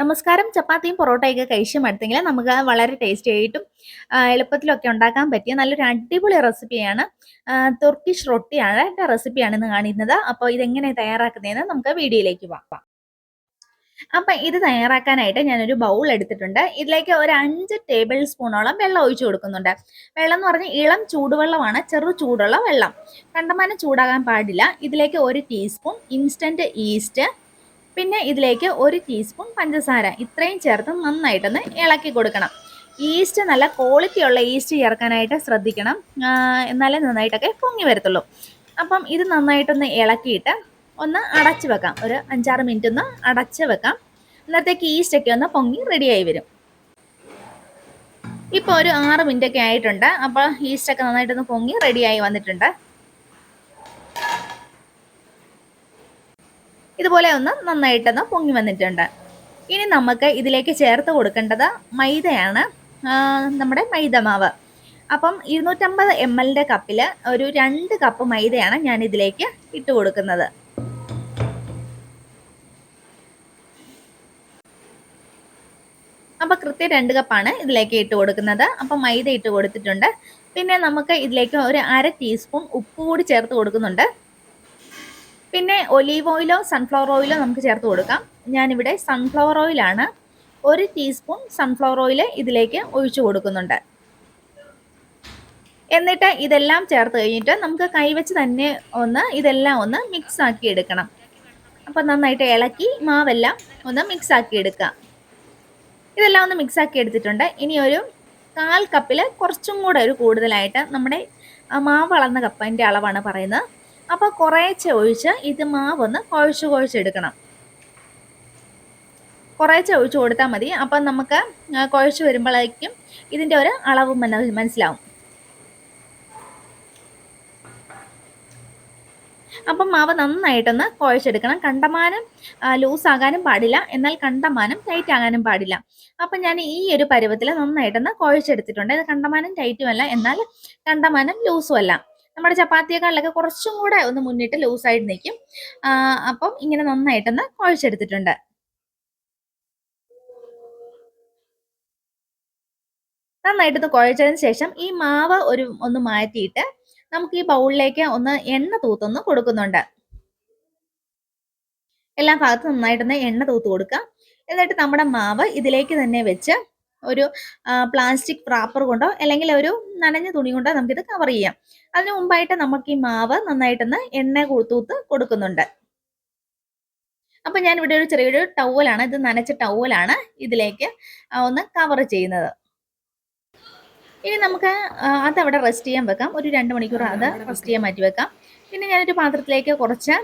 നമസ്കാരം. ചപ്പാത്തിയും പൊറോട്ടയൊക്കെ കഴിച്ചു മടുത്തെങ്കിൽ നമുക്ക് വളരെ ടേസ്റ്റി ആയിട്ടും എളുപ്പത്തിലൊക്കെ ഉണ്ടാക്കാൻ പറ്റിയ നല്ലൊരു അടിപൊളി റെസിപ്പിയാണ്. തുർക്കിഷ് റൊട്ടിയാണ് എന്റെ റെസിപ്പിയാണ് ഇന്ന് കാണിക്കുന്നത്. അപ്പോൾ ഇതെങ്ങനെ തയ്യാറാക്കുന്നതെന്ന് നമുക്ക് വീഡിയോയിലേക്ക് പോകാം. അപ്പം ഇത് തയ്യാറാക്കാനായിട്ട് ഞാനൊരു ബൗൾ എടുത്തിട്ടുണ്ട്. ഇതിലേക്ക് ഒരു അഞ്ച് ടേബിൾ സ്പൂണോളം വെള്ളം ഒഴിച്ചു കൊടുക്കുന്നുണ്ട്. വെള്ളം എന്ന് പറഞ്ഞാൽ ഇളം ചൂടുവെള്ളമാണ്. ചെറു ചൂടുള്ള വെള്ളം. കണ്ടമാനം ചൂടാകാൻ പാടില്ല. ഇതിലേക്ക് ഒരു ടീസ്പൂൺ ഇൻസ്റ്റന്റ് ഈസ്റ്റ് പിന്നെ ഇതിലേക്ക് ഒരു ടീസ്പൂൺ പഞ്ചസാര ഇത്രയും ചേർത്ത് നന്നായിട്ടൊന്ന് ഇളക്കി കൊടുക്കണം. ഈസ്റ്റ് നല്ല ക്വാളിറ്റി ഉള്ള ഈസ്റ്റ് ചേർക്കാനായിട്ട് ശ്രദ്ധിക്കണം. എന്നാലേ നന്നായിട്ടൊക്കെ പൊങ്ങി വരത്തുള്ളൂ. അപ്പം ഇത് നന്നായിട്ടൊന്ന് ഇളക്കിയിട്ട് ഒന്ന് അടച്ച് വെക്കാം. ഒരു അഞ്ചാറ് മിനിറ്റ് ഒന്ന് അടച്ച് വെക്കാം. അന്നേരത്തേക്ക് ഈസ്റ്റൊക്കെ ഒന്ന് പൊങ്ങി റെഡിയായി വരും. ഇപ്പോൾ ഒരു ആറ് മിനിറ്റ് ഒക്കെ ആയിട്ടുണ്ട്. അപ്പോൾ ഈസ്റ്റൊക്കെ നന്നായിട്ടൊന്ന് പൊങ്ങി റെഡിയായി വന്നിട്ടുണ്ട്. ഇതുപോലെ ഒന്ന് നന്നായിട്ടൊന്ന് പൊങ്ങി വന്നിട്ടുണ്ട്. ഇനി നമുക്ക് ഇതിലേക്ക് ചേർത്ത് കൊടുക്കേണ്ടത് മൈദയാണ്. നമ്മുടെ മൈദ മാവ്. അപ്പം ഇരുന്നൂറ്റമ്പത് എം എല്ലിന്റെ കപ്പിൽ ഒരു രണ്ട് കപ്പ് മൈദയാണ് ഞാൻ ഇതിലേക്ക് ഇട്ട് കൊടുക്കുന്നത്. അപ്പം കൃത്യം രണ്ട് കപ്പാണ് ഇതിലേക്ക് ഇട്ട് കൊടുക്കുന്നത്. അപ്പം മൈദ ഇട്ട് കൊടുത്തിട്ടുണ്ട്. പിന്നെ നമുക്ക് ഇതിലേക്ക് ഒരു അര ടീസ്പൂൺ ഉപ്പ് കൂടി ചേർത്ത് കൊടുക്കുന്നുണ്ട്. പിന്നെ ഒലീവ് ഓയിലോ സൺഫ്ലവർ ഓയിലോ നമുക്ക് ചേർത്ത് കൊടുക്കാം. ഞാനിവിടെ സൺഫ്ലവർ ഓയിലാണ് ഒരു ടീസ്പൂൺ സൺഫ്ലവർ ഓയിൽ ഇതിലേക്ക് ഒഴിച്ചു കൊടുക്കുന്നുണ്ട്. എന്നിട്ട് ഇതെല്ലാം ചേർത്ത് കഴിഞ്ഞിട്ട് നമുക്ക് കൈവച്ച് തന്നെ ഒന്ന് ഇതെല്ലാം ഒന്ന് മിക്സ് ആക്കി എടുക്കണം. അപ്പം നന്നായിട്ട് ഇളക്കി മാവെല്ലാം ഒന്ന് മിക്സ് ആക്കി എടുക്കുക ഇതെല്ലാം ഒന്ന് മിക്സ് ആക്കി എടുത്തിട്ടുണ്ട്. ഇനി ഒരു കാൽ കപ്പിൽ കുറച്ചും കൂടെ ഒരു കൂടുതലായിട്ട് നമ്മുടെ മാവ് വളർന്ന കപ്പിന്റെ അളവാണ് പറയുന്നത്. അപ്പോൾ കുറേശ്ശെ ഒഴിച്ച് ഇത് മാവൊന്ന് കുഴച്ച് കുഴച്ചെടുക്കണം കുറേശ്ശെ ഒഴിച്ച് കൊടുത്താൽ മതി. അപ്പം നമുക്ക് കുഴച്ച് വരുമ്പോഴേക്കും ഇതിന്റെ ഒരു അളവ് മന- മനസ്സിലാവും. അപ്പം മാവ് നന്നായിട്ടൊന്ന് കുഴച്ചെടുക്കണം. കണ്ടമാനം ലൂസാകാനും പാടില്ല. എന്നാൽ കണ്ടമാനം ടൈറ്റ് ആകാനും പാടില്ല. അപ്പം ഞാൻ ഈ ഒരു പരുവത്തിൽ നന്നായിട്ടൊന്ന് കുഴച്ചെടുത്തിട്ടുണ്ട്. ഇത് കണ്ടമാനം ടൈറ്റുമല്ല എന്നാൽ കണ്ടമാനം ലൂസും അല്ല നമ്മുടെ ചപ്പാത്തിയേക്കാളിലൊക്കെ കുറച്ചും കൂടെ ഒന്ന് മുന്നിട്ട് ലൂസായിട്ട് നിൽക്കും അപ്പം ഇങ്ങനെ നന്നായിട്ടൊന്ന് കുഴച്ചെടുത്തിട്ടുണ്ട്. നന്നായിട്ടൊന്ന് കുഴച്ചതിന് ശേഷം ഈ മാവ് ഒരു ഒന്ന് മാറ്റിയിട്ട് നമുക്ക് ഈ ബൗളിലേക്ക് ഒന്ന് എണ്ണ തൂത്തൊന്ന് കൊടുക്കുന്നുണ്ട്. എല്ലാ ഭാഗത്തും നന്നായിട്ടൊന്ന് എണ്ണ തൂത്ത് കൊടുക്കാം. എന്നിട്ട് നമ്മുടെ മാവ് ഇതിലേക്ക് തന്നെ വെച്ച് ഒരു പ്ലാസ്റ്റിക് റാപ്പർ കൊണ്ടോ അല്ലെങ്കിൽ ഒരു നനഞ്ഞ തുണി കൊണ്ടോ നമുക്കിത് കവർ ചെയ്യാം. അതിനു മുമ്പായിട്ട് നമുക്ക് ഈ മാവ് നന്നായിട്ടൊന്ന് എണ്ണ കൊടുത്തൂത്ത് തൂത്ത് കൊടുക്കുന്നുണ്ട്. അപ്പൊ ഇവിടെ ഒരു ചെറിയൊരു ടവലാണ് ഇത് നനച്ച ടവലാണ് ഇതിലേക്ക് ഒന്ന് കവർ ചെയ്യുന്നത്. ഇനി നമുക്ക് അതവിടെ റെസ്റ്റ് ചെയ്യാൻ വെക്കാം. ഒരു രണ്ട് മണിക്കൂർ അത് റെസ്റ്റ് ചെയ്യാൻ മാറ്റി വെക്കാം. പിന്നെ ഞാനൊരു പാത്രത്തിലേക്ക് കുറച്ച്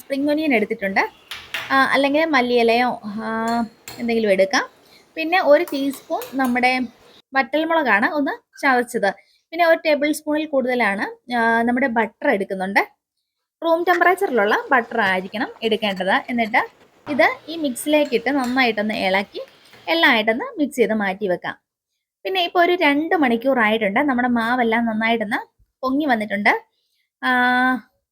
സ്പ്രിംഗ് ഒനിയൻ എടുത്തിട്ടുണ്ട്. അല്ലെങ്കിൽ മല്ലിയിലയോ എന്തെങ്കിലും എടുക്കാം. പിന്നെ ഒരു ടീസ്പൂൺ നമ്മുടെ വറ്റൽമുളകാണ് ഒന്ന് ചതച്ചത്. പിന്നെ ഒരു ടേബിൾ സ്പൂണിൽ കൂടുതലാണ് നമ്മുടെ ബട്ടർ എടുക്കുന്നുണ്ട്. റൂം ടെമ്പറേച്ചറിലുള്ള ബട്ടർ ആയിരിക്കണം എടുക്കേണ്ടത്. എന്നിട്ട് ഇത് ഈ മിക്സിലേക്ക് ഇട്ട് നന്നായിട്ടൊന്ന് ഇളക്കി എല്ലാമായിട്ടൊന്ന് മിക്സ് ചെയ്ത് മാറ്റി വെക്കാം. പിന്നെ ഇപ്പോൾ ഒരു രണ്ട് മണിക്കൂറായിട്ടുണ്ട് നമ്മുടെ മാവെല്ലാം നന്നായിട്ടൊന്ന് പൊങ്ങി വന്നിട്ടുണ്ട്.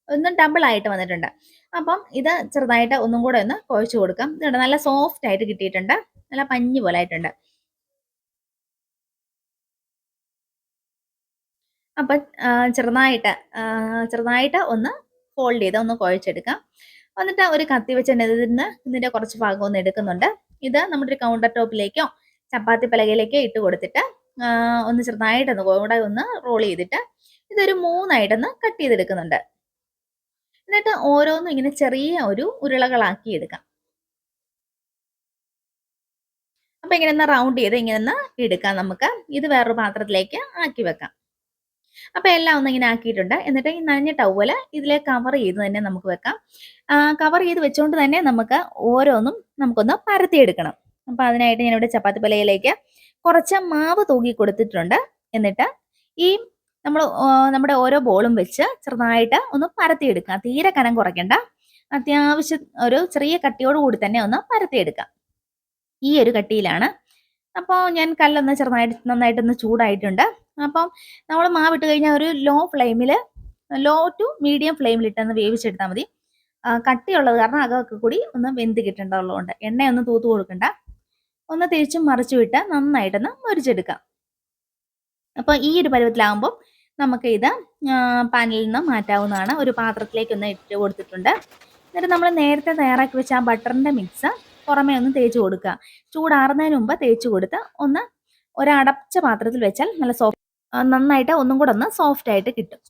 ഒന്ന് ഡബിൾ ആയിട്ട് വന്നിട്ടുണ്ട്. അപ്പം ഇത് ചെറുതായിട്ട് ഒന്നും കൂടെ ഒന്ന് കുഴച്ച് കൊടുക്കാം. ഇതുണ്ട് നല്ല സോഫ്റ്റ് ആയിട്ട് കിട്ടിയിട്ടുണ്ട്. നല്ല പഞ്ഞി പോലെ ആയിട്ടുണ്ട്. അപ്പം ചെറുതായിട്ട് ചെറുതായിട്ട് ഒന്ന് ഫോൾഡ് ചെയ്ത് ഒന്ന് കുഴച്ചെടുക്കാം. എന്നിട്ട് ഒരു കത്തി വെച്ച് നിന്ന് ഇതിന്റെ കുറച്ച് ഭാഗം ഒന്ന് എടുക്കുന്നുണ്ട്. ഇത് നമ്മുടെ ഒരു കൗണ്ടർ ടോപ്പിലേക്കോ ചപ്പാത്തി പലകയിലേക്കോ ഇട്ട് കൊടുത്തിട്ട് ഒന്ന് ചെറുതായിട്ടൊന്ന് കൂടെ ഒന്ന് റോൾ ചെയ്തിട്ട് ഇതൊരു മൂന്നായിട്ടൊന്ന് കട്ട് ചെയ്തെടുക്കുന്നുണ്ട്. എന്നിട്ട് ഓരോന്നും ഇങ്ങനെ ചെറിയ ഒരു ഉരുളകളാക്കി എടുക്കാം. അപ്പൊ ഇങ്ങനെ ഒന്ന് റൗണ്ട് ചെയ്ത് ഇങ്ങനെ എടുക്കാം നമുക്ക്. ഇത് വേറൊരു പാത്രത്തിലേക്ക് ആക്കി വെക്കാം. അപ്പൊ എല്ലാം ഒന്ന് ഇങ്ങനെ ആക്കിയിട്ടുണ്ട്. എന്നിട്ട് ഈ നനഞ്ഞ ടവൽ ഇതിലെ കവർ ചെയ്ത് തന്നെ നമുക്ക് വെക്കാം. കവർ ചെയ്ത് വെച്ചുകൊണ്ട് തന്നെ നമുക്ക് ഓരോന്നും നമുക്കൊന്ന് പരത്തിയെടുക്കണം. അപ്പൊ അതിനായിട്ട് ഞാനിവിടെ ചപ്പാത്തി പലയിലേക്ക് കുറച്ച് മാവ് തൂക്കി കൊടുത്തിട്ടുണ്ട്. എന്നിട്ട് ഈ നമ്മൾ നമ്മുടെ ഓരോ ബോളും വെച്ച് ചെറുതായിട്ട് ഒന്ന് പരത്തിയെടുക്കാം. തീരെ കനം കുറയ്ക്കണ്ട. അത്യാവശ്യം ഒരു ചെറിയ കട്ടിയോട് കൂടി തന്നെ ഒന്ന് പരത്തിയെടുക്കാം. ഈ ഒരു കട്ടിയിലാണ്. അപ്പോൾ ഞാൻ കല്ലൊന്ന് ചെറുതായിട്ട് നന്നായിട്ടൊന്ന് ചൂടായിട്ടുണ്ട്. അപ്പം നമ്മൾ മാവിട്ട് കഴിഞ്ഞാൽ ഒരു ലോ ഫ്ലെയിമിൽ ലോ ടു മീഡിയം ഫ്ലെയിമിൽ ഇട്ടൊന്ന് വേവിച്ചെടുത്താൽ മതി. കട്ടിയുള്ളത് കാരണം അകമൊക്കെ കൂടി ഒന്ന് വെന്ത് കിട്ടേണ്ടതുള്ളതുകൊണ്ട്. എണ്ണയൊന്ന് തൂത്ത് കൊടുക്കണ്ട. ഒന്ന് തിരിച്ചും മറിച്ചു വിട്ട് നന്നായിട്ടൊന്ന് മുരിച്ചെടുക്കാം. അപ്പോൾ ഈ ഒരു പരുവത്തിലാകുമ്പോൾ നമുക്ക് ഇത് പാനിൽ നിന്ന് മാറ്റാവുന്നതാണ്. ഒരു പാത്രത്തിലേക്ക് ഒന്ന് ഇട്ട് കൊടുത്തിട്ടുണ്ട്. എന്നിട്ട് നമ്മൾ നേരത്തെ തയ്യാറാക്കി വെച്ച ആ ബട്ടറിന്റെ മിക്സ് പുറമേ ഒന്ന് തേച്ച് കൊടുക്കുക. ചൂടാറുന്നതിന് മുമ്പ് തേച്ച് കൊടുത്ത് ഒന്ന് ഒരടച്ച പാത്രത്തിൽ വെച്ചാൽ നല്ല സോഫ്റ്റ് നന്നായിട്ട് ഒന്നും കൂടെ ഒന്ന് സോഫ്റ്റ് ആയിട്ട് കിട്ടും.